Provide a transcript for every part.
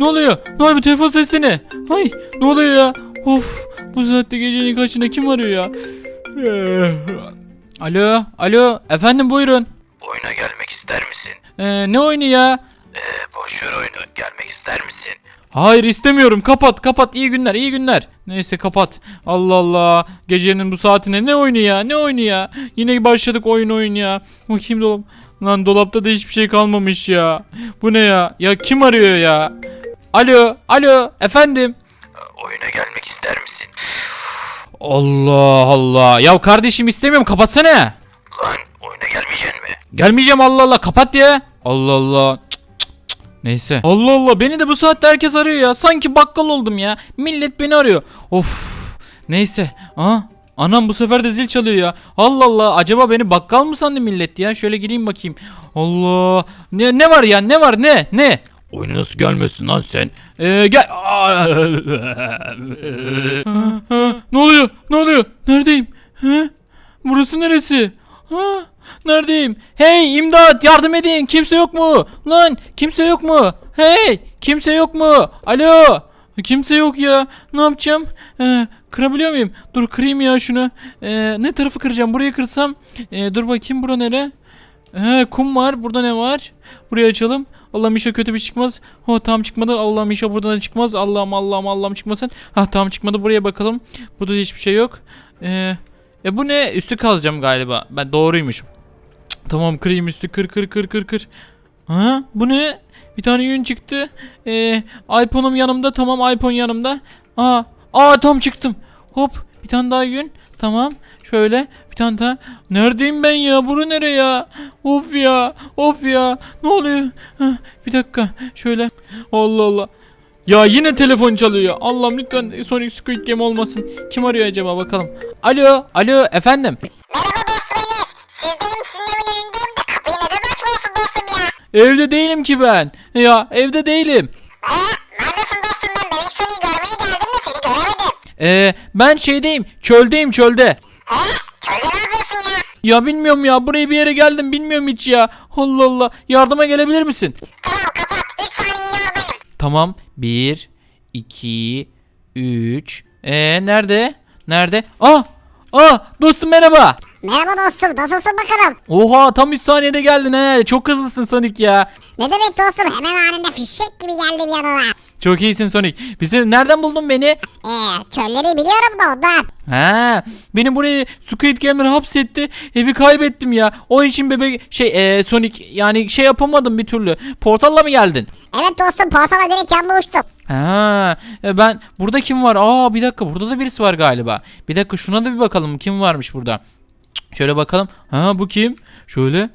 ne oluyor? Ne oluyor telefon sesli ne? Ay ne oluyor ya? Of bu saatte gecenin kaçında kim arıyor ya? alo alo efendim buyurun. Oyuna gelmek ister misin? Ee, ne oyunu ya? Ee, boş ver oyunu. Gelmek ister misin? Hayır istemiyorum kapat kapat iyi günler iyi günler. Neyse kapat. Allah Allah gecenin bu saatine ne oyunu ya ne oyunu ya. Yine başladık oyun oyun ya. Bakayım dolap. Lan dolapta da hiçbir şey kalmamış ya. Bu ne ya? Ya kim arıyor ya? Alo alo efendim. Ee, oyuna gelmek ister misin? Allah Allah. Ya kardeşim istemiyorum kapatsana. Lan oyuna gelmeyeceksin mi? Gelmeyeceğim Allah Allah kapat ya. Allah Allah. Cık, cık, cık. Neyse. Allah Allah beni de bu saatte herkes arıyor ya. Sanki bakkal oldum ya. Millet beni arıyor. Of. Neyse. Aha. Anam bu sefer de zil çalıyor ya. Allah Allah. Acaba beni bakkal mı sandı millet ya? Şöyle gireyim bakayım. Allah. Ne ne var ya? Ne var? Ne? Ne? Oyuna nasıl gelmesin lan sen? Ee, gel. Ne oluyor? Ne oluyor? Neredeyim? Ha? Burası neresi? Ha? Neredeyim? Hey imdat yardım edin. Kimse yok mu? Lan kimse yok mu? Hey kimse yok mu? Alo. Kimse yok ya. Ne yapacağım? Ee, kırabiliyor muyum? Dur kırayım ya şunu. Ee, ne tarafı kıracağım? Burayı kırsam. Ee, dur bakayım bura nere? He kum var. Burada ne var? Burayı açalım. Allah'ım inşallah kötü bir şey çıkmaz. Oh tamam çıkmadı. Allah'ım inşallah buradan da çıkmaz. Allah'ım Allah'ım Allah'ım çıkmasın. Ha tamam çıkmadı. Buraya bakalım. Burada da hiçbir şey yok. Ee, e bu ne? Üstü kazacağım galiba. Ben doğruymuşum. Cık, Tamam kırayım üstü kır kır kır kır kır. Ha bu ne? Bir tane yün çıktı. Ee, iPhone'um yanımda. Tamam iPhone yanımda. Aa, aa tam çıktım. Hop bir tane daha yün. Tamam. Şöyle bir tane daha. Neredeyim ben ya? Bura nere ya? Of ya. Of ya. Ne oluyor? Hah, bir dakika. Şöyle. Allah Allah. Ya yine telefon çalıyor. Allah'ım lütfen Sonic Squid Game olmasın. Kim arıyor acaba bakalım. Alo. Alo efendim. Merhaba dostum Enes. Sizdeyim sizin evin önündeyim de kapıyı neden açmıyorsun dostum ya? Evde değilim ki ben. Ya evde değilim. He? Ee, ben şeydeyim. Çöldeyim çölde. He? Çölde ne yapıyorsun ya? Ya bilmiyorum ya buraya bir yere geldim bilmiyorum hiç ya. Allah Allah yardıma gelebilir misin? Tamam kapat. 3 saniye yardayım. Tamam 1 2 3 Ee nerede? Nerede? Ah! Ah dostum merhaba. Merhaba dostum nasılsın bakalım? Oha tam 3 saniyede geldin he. Çok hızlısın Sonic ya. Ne demek dostum hemen anında fişek gibi geldim yanına. Çok iyisin Sonic. Bizi nereden buldun beni? Eee çölleri biliyorum da ondan. Ha, beni buraya Squid Gamer hapsetti. Evi kaybettim ya. O için bebek şey e, Sonic yani şey yapamadım bir türlü. Portalla mı geldin? Evet dostum portala direkt yanına uçtum. Ha, e, ben burada kim var? Aa bir dakika burada da birisi var galiba. Bir dakika şuna da bir bakalım kim varmış burada. Şöyle bakalım. Ha bu kim? Şöyle.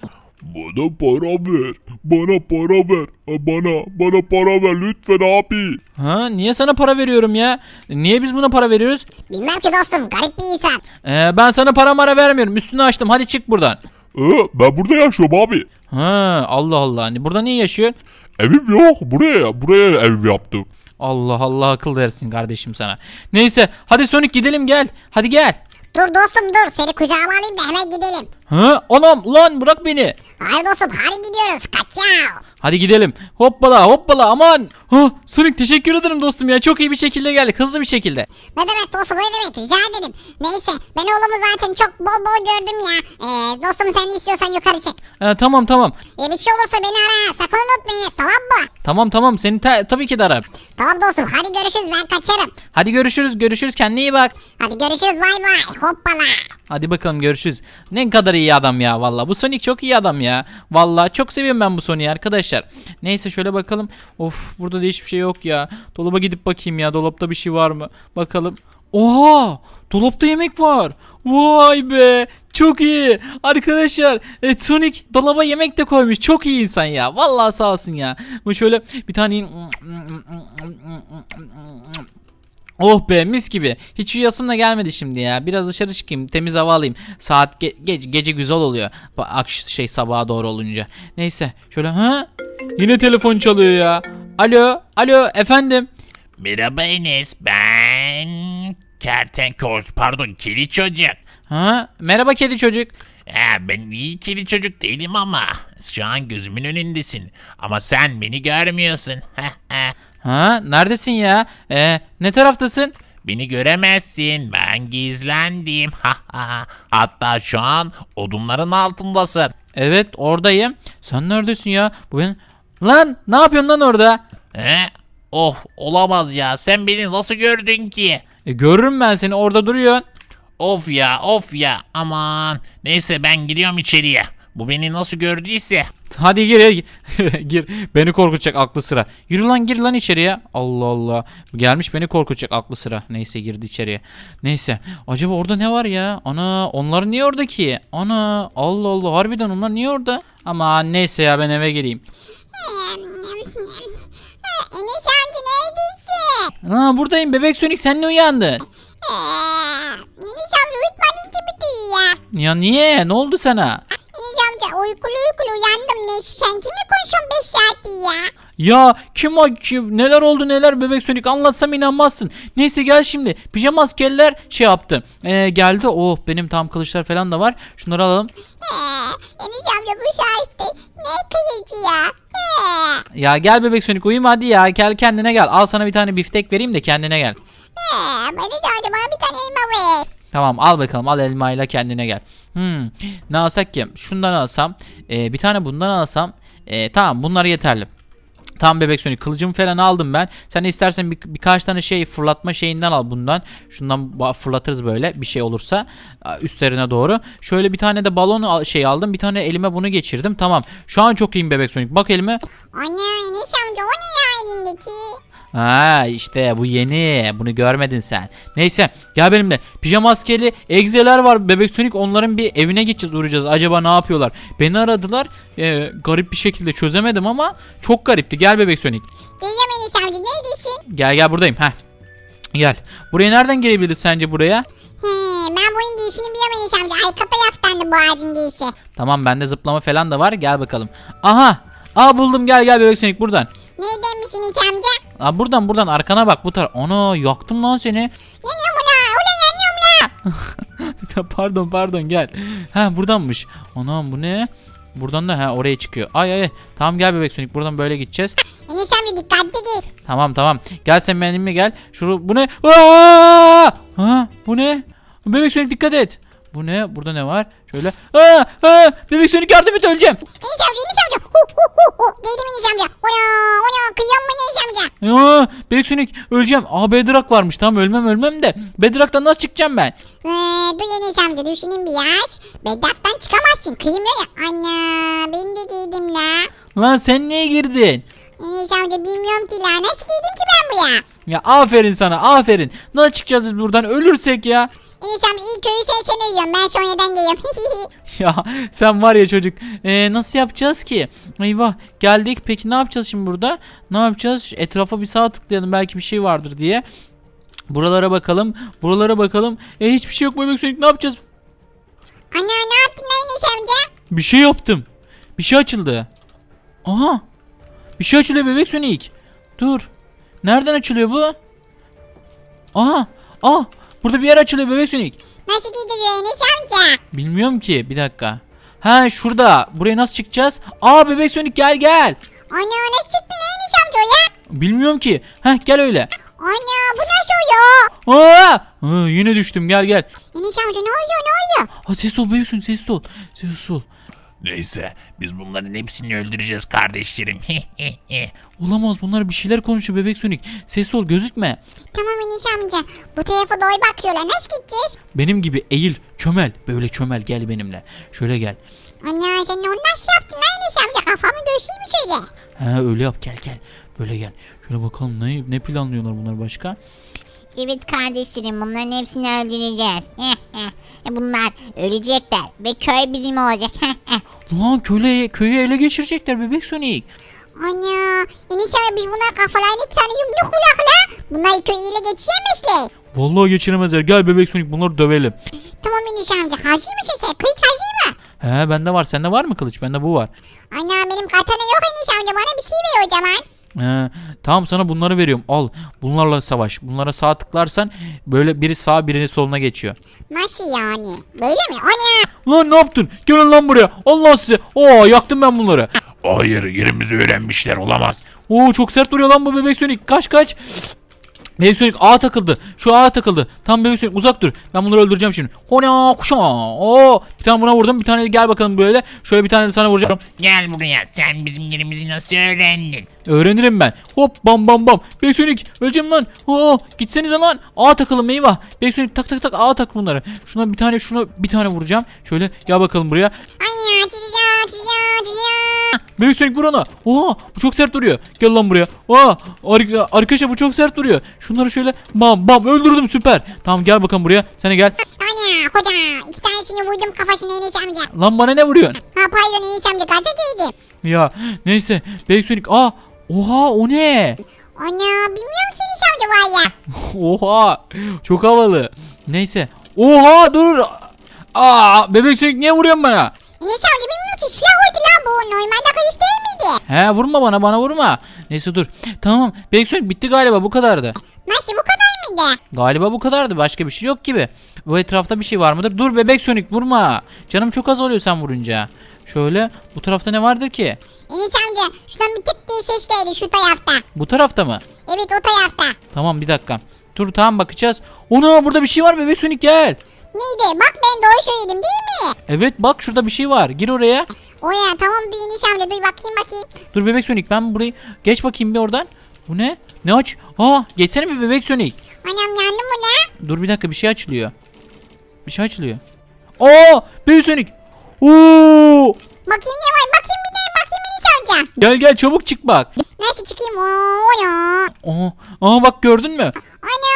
Bana para ver. Bana para ver. Bana, bana para ver lütfen abi. Ha niye sana para veriyorum ya? Niye biz buna para veriyoruz? Bilmem ki dostum garip bir insan. Ee, ben sana para mara vermiyorum. Üstünü açtım. Hadi çık buradan. Ee, ben burada yaşıyorum abi. Ha Allah Allah. Hani burada niye yaşıyorsun? Evim yok. Buraya, buraya ev yaptım. Allah Allah akıl versin kardeşim sana. Neyse hadi Sonic gidelim gel. Hadi gel. Dur dostum dur seni kucağıma alayım da hemen gidelim. Ha anam lan bırak beni. Hayır dostum hadi gidiyoruz kaçav. Hadi gidelim. Hoppala hoppala aman. Ha Sonic teşekkür ederim dostum ya. Çok iyi bir şekilde geldik. Hızlı bir şekilde. Ne demek dostum ne demek rica ederim. Neyse ben oğlumu zaten çok bol bol gördüm ya. Ee, dostum sen de istiyorsan yukarı çık. Ha, tamam tamam. Ee, bir şey olursa beni ara sakın unutmayın tamam mı? Tamam tamam seni ta- tabii ki de ararım. Tamam dostum hadi görüşürüz ben kaçarım. Hadi görüşürüz görüşürüz kendine iyi bak. Hadi görüşürüz bay bay hoppala. Hadi bakalım görüşürüz. Ne kadar iyi adam ya valla. Bu Sonic çok iyi adam ya. Valla çok seviyorum ben bu Sonic'i arkadaşlar. Neyse şöyle bakalım. Of burada da hiçbir şey yok ya. Dolaba gidip bakayım ya. Dolapta bir şey var mı? Bakalım. Oha! Dolapta yemek var. Vay be! Çok iyi. Arkadaşlar, e, Sonic dolaba yemek de koymuş. Çok iyi insan ya. Vallahi sağ olsun ya. Bu şöyle bir tane Oh be mis gibi. Hiç uyuyasım da gelmedi şimdi ya. Biraz dışarı çıkayım, temiz hava alayım. Saat ge- ge- gece güzel oluyor. Akş şey sabaha doğru olunca. Neyse, şöyle ha? Yine telefon çalıyor ya. Alo, alo efendim. Merhaba Enes. Ben... Kertenkol, pardon kedi çocuk. Ha? Merhaba kedi çocuk. Ha, ben iyi kedi çocuk değilim ama şu an gözümün önündesin. Ama sen beni görmüyorsun. Ha neredesin ya? Ee, ne taraftasın? Beni göremezsin. Ben gizlendim. Ha ha. Hatta şu an odunların altındasın. Evet oradayım. Sen neredesin ya? Bu benim... Lan ne yapıyorsun lan orada? He? Oh olamaz ya. Sen beni nasıl gördün ki? E, görürüm ben seni orada duruyorsun. Of ya of ya. Aman. Neyse ben gidiyorum içeriye. Bu beni nasıl gördüyse. Hadi gir gir. Beni korkutacak aklı sıra. Yürü lan gir lan içeriye. Allah Allah. Gelmiş beni korkutacak aklı sıra. Neyse girdi içeriye. Neyse. Acaba orada ne var ya? Ana onlar niye orada ki? Ana Allah Allah harbiden onlar niye orada? Ama neyse ya ben eve geleyim. Enes amca neredesin? Aa buradayım bebek Sonic sen ne uyandın? Ee, Enes amca uyutmadın gibi diyor ya. Ya niye? Ne oldu sana? Uykulu uykulu uyandım. Ne sen kimle konuşuyorsun 5 saattir ya? Ya kim o kim? Neler oldu neler bebek Sonic anlatsam inanmazsın. Neyse gel şimdi. Pijama askerler şey yaptı. Ee, geldi. Oh benim tam kılıçlar falan da var. Şunları alalım. Ee, Enes amca bu saatte ne kıyıcı ya? Ee, Ya gel bebek Sonic uyuma hadi ya. Gel kendine gel. Al sana bir tane biftek vereyim de kendine gel. ee, Enes amca bana bir tane elma ver. Tamam al bakalım al elmayla kendine gel. Hmm, ne alsak ki? Şundan alsam. ee, bir tane bundan alsam. ee, tamam bunlar yeterli. Tam bebek Sonic kılıcımı falan aldım ben. Sen istersen bir, birkaç tane şey fırlatma şeyinden al bundan. Şundan fırlatırız böyle bir şey olursa üstlerine doğru. Şöyle bir tane de balon al- şey aldım. Bir tane elime bunu geçirdim. Tamam. Şu an çok iyiyim bebek Sonic. Bak elime. Ana Enes amca o ne ya elindeki? Ha işte bu yeni. Bunu görmedin sen. Neyse gel benimle. Pijama askeri egzeler var. Bebek Sonic onların bir evine gideceğiz uğrayacağız. Acaba ne yapıyorlar? Beni aradılar. Ee, garip bir şekilde çözemedim ama çok garipti. Gel bebek Sonic. Geliyorum Enes amca neredesin? Gel gel buradayım. Heh. Gel. Buraya nereden gelebiliriz sence buraya? He, ben bunun giyişini biliyorum Enes amca. Arka taraftandı bu ağacın giyişi. Tamam bende zıplama falan da var. Gel bakalım. Aha. Aa buldum gel gel bebek Sonic buradan. Neyden misin Enes amca? Aa buradan buradan arkana bak bu taraf. Ana yaktım lan seni. Yanıyorum ula. Ula yanıyorum la. pardon pardon gel. Ha buradanmış. Anam bu ne? Buradan da ha oraya çıkıyor. Ay ay. Tamam gel bebek Sonic buradan böyle gideceğiz. Enes amca dikkatli git. Tamam tamam. Gel sen benimle gel. Şuru bu ne? Aa! Ha bu ne? Bebek Sonic dikkat et. Bu ne? Burada ne var? Şöyle. Aa! Aa! Bebek Sonic yardım et öleceğim. Enes amca Enes amca. Hu hu hu hu. Geldim Enes amca. Ula ula kıyam mı Enes amca? Ya Bebek Sonic öleceğim. Aa Bedrock varmış. Tamam ölmem ölmem de. Bedrock'tan nasıl çıkacağım ben? Ee, dur Enes amca düşüneyim biraz. Bedaktan çıkamazsın. Kıyımıyor ya. Ana ben de giydim la. Lan sen niye girdin? Enes amca bilmiyorum ki la. Nasıl giydim ki ben bu ya? Ya aferin sana aferin. Nasıl çıkacağız biz buradan ölürsek ya. Enes amca ilk köyü sen sen uyuyorsun. Ben sonradan geliyorum. Ya sen var ya çocuk. Ee, nasıl yapacağız ki? Eyvah geldik. Peki ne yapacağız şimdi burada? Ne yapacağız? Etrafa bir sağa tıklayalım. Belki bir şey vardır diye. Buralara bakalım. Buralara bakalım. E hiçbir şey yok bebek Sonic. Ne yapacağız? Ana ne yaptın lan Enes amca? Bir şey yaptım. Bir şey açıldı. Aha. Bir şey açılıyor bebek Sonic. Dur. Nereden açılıyor bu? Aha. Ah. Burada bir yer açılıyor bebek Sonic. Nasıl giyeceğiz Enes amca? Bilmiyorum ki. Bir dakika. Ha şurada. Buraya nasıl çıkacağız? Aa bebek Sonic gel gel. Ana nasıl çıktın Enes amca ya? Bilmiyorum ki. Heh gel öyle. Ana bu nasıl oluyor? Aa! Aa, yine düştüm gel gel. Enes amca ne oluyor ne oluyor? Ha ses ol bebek Sonic ses ol. Ses ol. Neyse biz bunların hepsini öldüreceğiz kardeşlerim. Olamaz bunlar bir şeyler konuşuyor bebek Sonic. Ses ol gözükme. Tamam Enes amca. Bu tarafa doğru bakıyorlar. Nasıl gideceğiz? Benim gibi eğil çömel. Böyle çömel gel benimle. Şöyle gel. Ana sen onu nasıl yaptın lan Enes amca? Kafamı döşeyim mi şöyle? Ha öyle yap gel gel. Böyle gel. Şöyle bakalım ne ne planlıyorlar bunlar başka? Evet kardeşlerim bunların hepsini öldüreceğiz. E, Bunlar ölecekler ve köy bizim olacak. Lan köle köyü ele geçirecekler bebek Sonic. Ana amca biz bunlar kafalarına iki tane yumruk kulakla. Bunlar köyü ile geçiremezler. Vallahi geçiremezler. Gel bebek Sonic bunları dövelim. Tamam Enes amca hazır mısın sen? Kılıç hazır mı? He bende var. Sende var mı kılıç? Bende bu var. Ana benim katana yok Enes amca bana bir şey ver o zaman. He, tamam sana bunları veriyorum. Al. Bunlarla savaş. Bunlara sağ tıklarsan böyle biri sağ biri soluna geçiyor. Nasıl yani? Böyle mi? Ana! Lan ne yaptın? Gelin lan buraya. Allah size. Oo yaktım ben bunları. Hayır yerimizi öğrenmişler olamaz. Oo çok sert duruyor lan bu bebek sönük. Kaç kaç. Bebek sönük ağa takıldı. Şu ağa takıldı. Tam bebek uzak dur. Ben bunları öldüreceğim şimdi. Hona kuşa. Oo bir tane buna vurdum. Bir tane gel bakalım böyle. Şöyle bir tane de sana vuracağım. Gel buraya sen bizim yerimizi nasıl öğrendin? Öğrenirim ben. Hop bam bam bam. Bebek öleceğim lan. Oo gitsenize lan. Ağa takalım eyvah. Bebek tak tak tak ağa tak bunları. Şuna bir tane şuna bir tane vuracağım. Şöyle gel bakalım buraya. Anne ya çiziyor çiziyor çiziyor. Bebek sönük vur ona. Oo bu çok sert duruyor. Gel lan buraya. Ar- arkadaşlar bu çok sert duruyor. Şunları şöyle bam bam öldürdüm süper. Tamam gel bakalım buraya. De gel. Anne koca iki tanesini vurdum kafasına Enes amca. Lan bana ne vuruyorsun? Ha pardon Enes amca kaça giydi? Ya neyse. Bebek sönük. Aa oha o ne? Ana bilmiyorum ki Enes amca var ya. Oha çok havalı. Neyse. Oha dur. Aa bebek sönük niye vuruyorsun bana? Enes amca bilmiyorum ki silah bu. Normalde kılıç değil miydi? He vurma bana bana vurma. Neyse dur. Tamam bebek sönük bitti galiba bu kadardı. Nasıl bu kadar mıydı? Galiba bu kadardı. Başka bir şey yok gibi. Bu etrafta bir şey var mıdır? Dur bebek sönük vurma. Canım çok az oluyor sen vurunca. Şöyle bu tarafta ne vardır ki? Enes amca şuradan bir tık diye ses geldi şu tarafta. Bu tarafta mı? Evet o tarafta. Tamam bir dakika. Dur tamam bakacağız. Ona burada bir şey var bebek sönük gel. Neydi? Bak ben doğru söyledim değil mi? Evet bak şurada bir şey var. Gir oraya. O ya tamam dur Enes amca dur bakayım bakayım. Dur bebek sönük ben burayı geç bakayım bir oradan. Bu ne? Ne aç? Aa geçsene bir bebek sönük. Anam yandı mı ne? Dur bir dakika bir şey açılıyor. Bir şey açılıyor. Aa bebek sönük. Oo! Bakayım ne var bakayım bir de bakayım Enes amca. Gel gel çabuk çık bak. Nasıl çıkayım? Oo ya. Aa, aa bak gördün mü? Ana bu ne lan?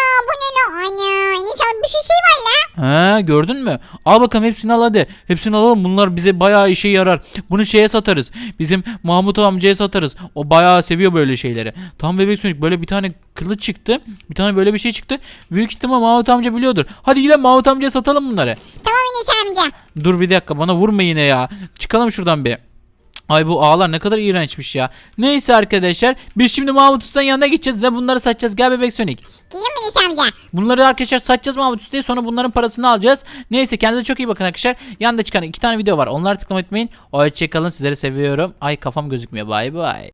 Ana Enes amca bir sürü şey var la. Ha gördün mü? Al bakalım hepsini al hadi. Hepsini alalım. Bunlar bize bayağı işe yarar. Bunu şeye satarız. Bizim Mahmut amcaya satarız. O bayağı seviyor böyle şeyleri. Tam bebek sönük böyle bir tane kılıç çıktı. Bir tane böyle bir şey çıktı. Büyük ihtimal Mahmut amca biliyordur. Hadi gidelim Mahmut amcaya satalım bunları. Tamam Enes amca. Dur bir dakika bana vurma yine ya. Çıkalım şuradan bir. Ay bu ağlar ne kadar iğrençmiş ya. Neyse arkadaşlar biz şimdi Mahmut Usta'nın yanına gideceğiz ve bunları satacağız. Gel bebek Sonic. Diyeyim mi Enes amca? Bunları arkadaşlar satacağız Mahmut Usta'ya sonra bunların parasını alacağız. Neyse kendinize çok iyi bakın arkadaşlar. Yanında çıkan iki tane video var. Onları tıklamayı unutmayın. Hoşçakalın sizleri seviyorum. Ay kafam gözükmüyor. Bay bay.